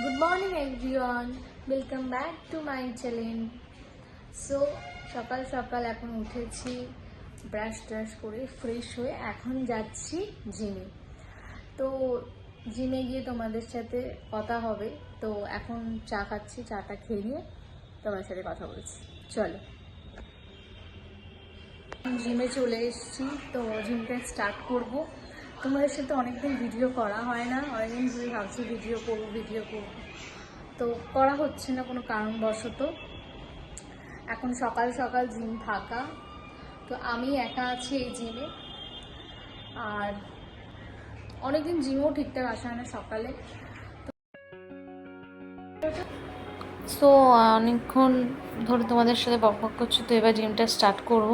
Good morning everyone welcome back to my channel so সকাল সকাল এখন উঠেছি ব্রাশ ট্রাশ করে ফ্রেশ হয়ে এখন যাচ্ছি জিমে তো জিমে গিয়ে তোমাদের সাথে কথা হবে। তো এখন চা খাচ্ছি, চাটা খেয়ে নিয়ে তোমার সাথে কথা বলছি। চলো। জিমে চলে এসেছি, তো জিমটা স্টার্ট করব। তোমাদের সাথে অনেকদিন ভিডিও করা হয় না, অনেকদিন ধরে ভাবছি ভিডিও করব ভিডিও করব। তো করা হচ্ছে না কোনো কারণবশত। এখন সকাল সকাল জিম ফাঁকা, তো আমি একা আছি এই জিমে আর অনেকদিন জিমও ঠিকঠাক আসা হয় না সকালে। সো অনেকক্ষণ ধরে তোমাদের সাথে বক বক করছি, তো এবার জিমটা স্টার্ট করব।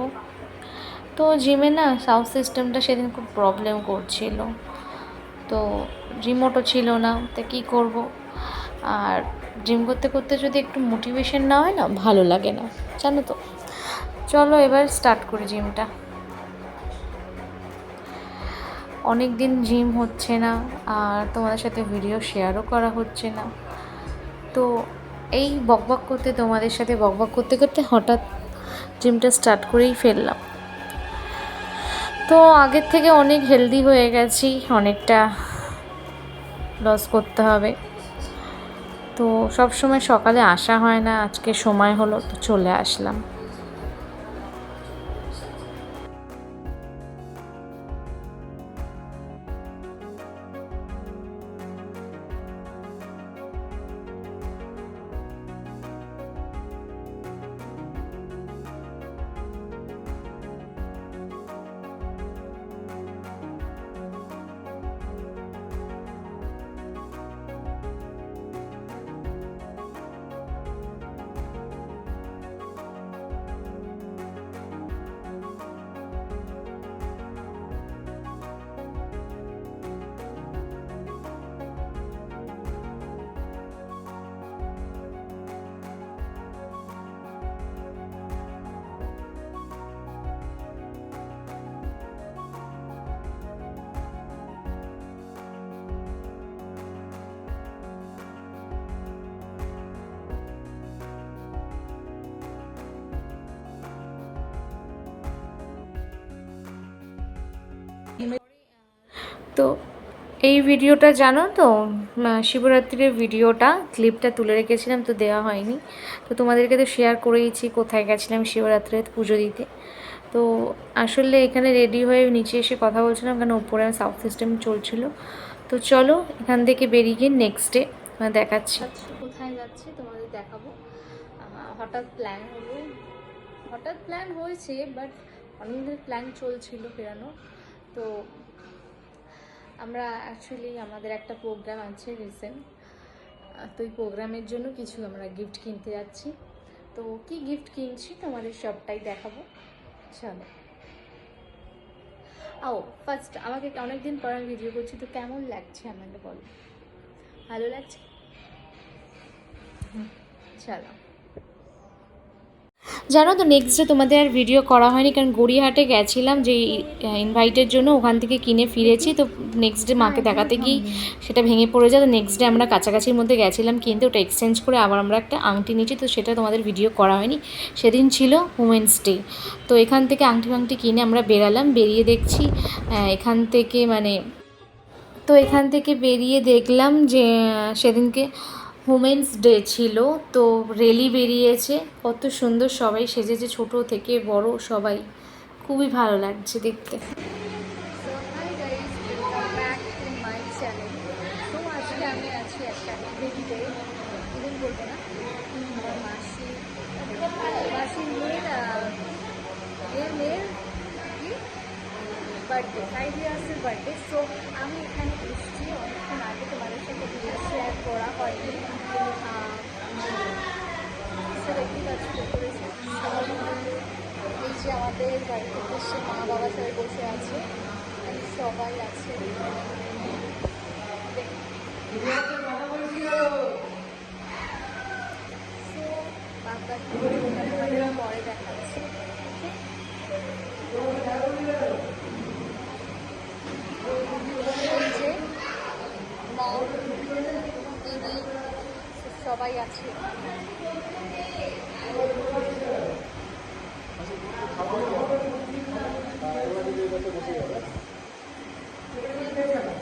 তো জিমে না সাউন্ড সিস্টেমটা সেদিন খুব প্রবলেম করছিল। তো রিমোটও ছিল না, তা কী করব? আর জিম করতে করতে যদি একটু মোটিভেশন না হয় না, ভালো লাগে না, জানো তো। চলো এবার স্টার্ট করি জিমটা অনেক দিন জিম হচ্ছে না, আর তোমাদের সাথে ভিডিও শেয়ারও করা হচ্ছে না। তো এই বকবক করতে তোমাদের সাথে বকবক করতে করতে হঠাৎ জিমটা স্টার্ট করেই ফেললাম। তো আগের থেকে অনেক হেলদি হয়ে গেছি, অনেকটা লস করতে হবে। তো সব সময় সকালে আসা হয় না, আজকে সময় হলো তো চলে আসলাম। তো এই ভিডিওটা জানো তো শিবরাত্রির ভিডিওটা ক্লিপটা তুলে রেখেছিলাম তো দেওয়া হয়নি। তো তোমাদেরকে তো শেয়ার করেইছি কোথায় গেছিলাম শিবরাত্রিতে পুজো দিতে। তো আসলে এখানে রেডি হয়ে নিচে এসে কথা বলছিলাম কারণ উপরে সাউথ সিস্টেম চলছিল। তো চলো এখান থেকে বেরিয়ে গিয়ে নেক্সট ডে দেখাচ্ছি। আচ্ছা, কোথায় যাচ্ছি তোমাদের দেখাবো। হঠাৎ প্ল্যান হলো হঠাৎ প্ল্যান হয়েছে বাট অনেকদিন প্ল্যান চলছিল ফেরানো তো আমরা অ্যাকচুয়ালি আমাদের একটা প্রোগ্রাম আছে রিসেন্ট তো ওই প্রোগ্রামের জন্য কিছু আমরা গিফট কিনতে যাচ্ছি। তো কি গিফট কিনছি তোমাদের সবটাই দেখাবো। চলো। ও ফার্স্ট আমাকে অনেকদিন পর আমি ভিডিও করছি, তো কেমন লাগছে আমাকে বলো? ভালো লাগছে? চলো। জানো তো নেক্সট ডে তোমাদের আর ভিডিও করা হয়নি, কারণ গড়িয়াহাটে গেছিলাম যে ইনভাইটের জন্য ওখান থেকে কিনে ফিরেছি, তো নেক্সট ডে মাকে দেখাতে গিয়ে সেটা ভেঙে পড়ে যায়, তো নেক্সট ডে আমরা কাছাকাছির মধ্যে গেছিলাম, কিনতে ওটা এক্সচেঞ্জ করে আবার আমরা একটা আংটি নিয়েছি, তো সেটা তোমাদের ভিডিও করা হয়নি। সেদিন ছিল উমেন্স ডে তো এখান থেকে আংটি ফাংটি কিনে আমরা বেরালাম, বেরিয়ে দেখছি এখান থেকে মানে তো এখান থেকে বেরিয়ে দেখলাম যে, সেদিনকে উমেন্স ডে ছিল, তো রেলি বেরিয়েছে। কত সুন্দর সবাই সেজেছে ছোট থেকে বড় সবাই। খুবই ভালো লাগছে দেখতে। আমি আছি একটা বলব না আমার মাসি মাসির মেয়ের আহ, মেয়ের মেয়ের কি বার্থডে ফাইভ ইয়ার্সের বার্থডে সো আমি এখানে এসেছি অনেকক্ষণ আগে তোমাদের সাথে ভিডিও শেয়ার করা হয়নি। দেখতে পাচ্ছি ডেকোরেশন এই যে আমাদের বাড়িতে এসে মা বাবা সবাই বসে আছে সবাই আছে। পরে দেখাচ্ছি এই যে মম সবাই আছে।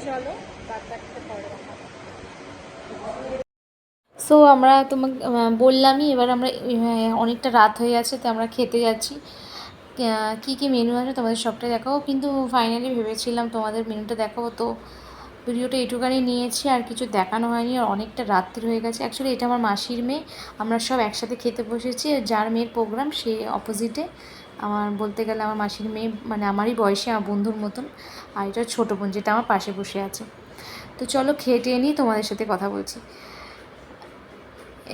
চলো সো আমরা তোমাকে বললামই, এবার আমরা অনেকটা রাত হয়ে গেছে, তো আমরা খেতে যাচ্ছি। কী কী মেনু আছে তোমাদের সবটা দেখাবো কিন্তু ফাইনালি ভেবেছিলাম তোমাদের মেনুটা দেখাবো, তো ভিডিওটা এইটুকানি নিয়েছি, আর কিছু দেখানো হয়নি, আর অনেকটা রাত্রি হয়ে গেছে। অ্যাকচুয়ালি এটা আমার মাসির মেয়ে, আমরা সব একসাথে খেতে বসেছি যার মেয়ের প্রোগ্রাম সে অপোজিটে আমার বলতে গেলে আমার মাসির মেয়ে মানে আমারই বয়সে, আমার বন্ধুর মতন, আর এটা ছোটো বোন যেটা আমার পাশে বসে আছে। তো চলো খেয়ে টেয়ে নিয়ে তোমাদের সাথে কথা বলছি।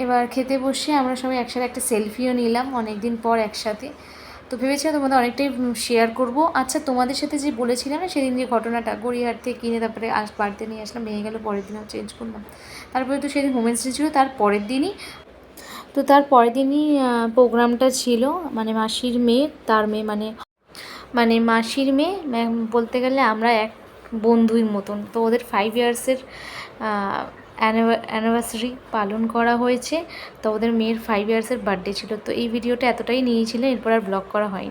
এবার খেতে বসে আমরা সবাই একসাথে একটা সেলফিও নিলাম অনেক দিন পর একসাথে। তো ভেবেছিলাম তোমাদের অনেকটাই শেয়ার করব। আচ্ছা তোমাদের সাথে যে বলেছিলাম না, সেদিন যে ঘটনাটা, গড়িয়াহাট থেকে কিনে তারপরে আস, বাড়িতে নিয়ে আসলাম, ভেঙে গেলো, পরের দিনও চেঞ্জ করলাম। তারপরে তো সেদিন হোমেন্স ডে ছিল, তার পরের দিনই, তো তার পরের দিনই প্রোগ্রামটা ছিল মানে মাসির মেয়ে, তার মেয়ে মানে মানে মাসির মেয়ে বলতে গেলে আমরা এক বন্ধুর মতন। তো ওদের ফাইভ ইয়ার্সের অ্যানিভার্সারি পালন করা হয়েছে। তো ওদের মেয়ের ফাইভ ইয়ার্সের বার্থডে ছিল। তো এই ভিডিওটা এতটাই নিয়েছিলেন এরপর আর ব্লগ করা হয়নি।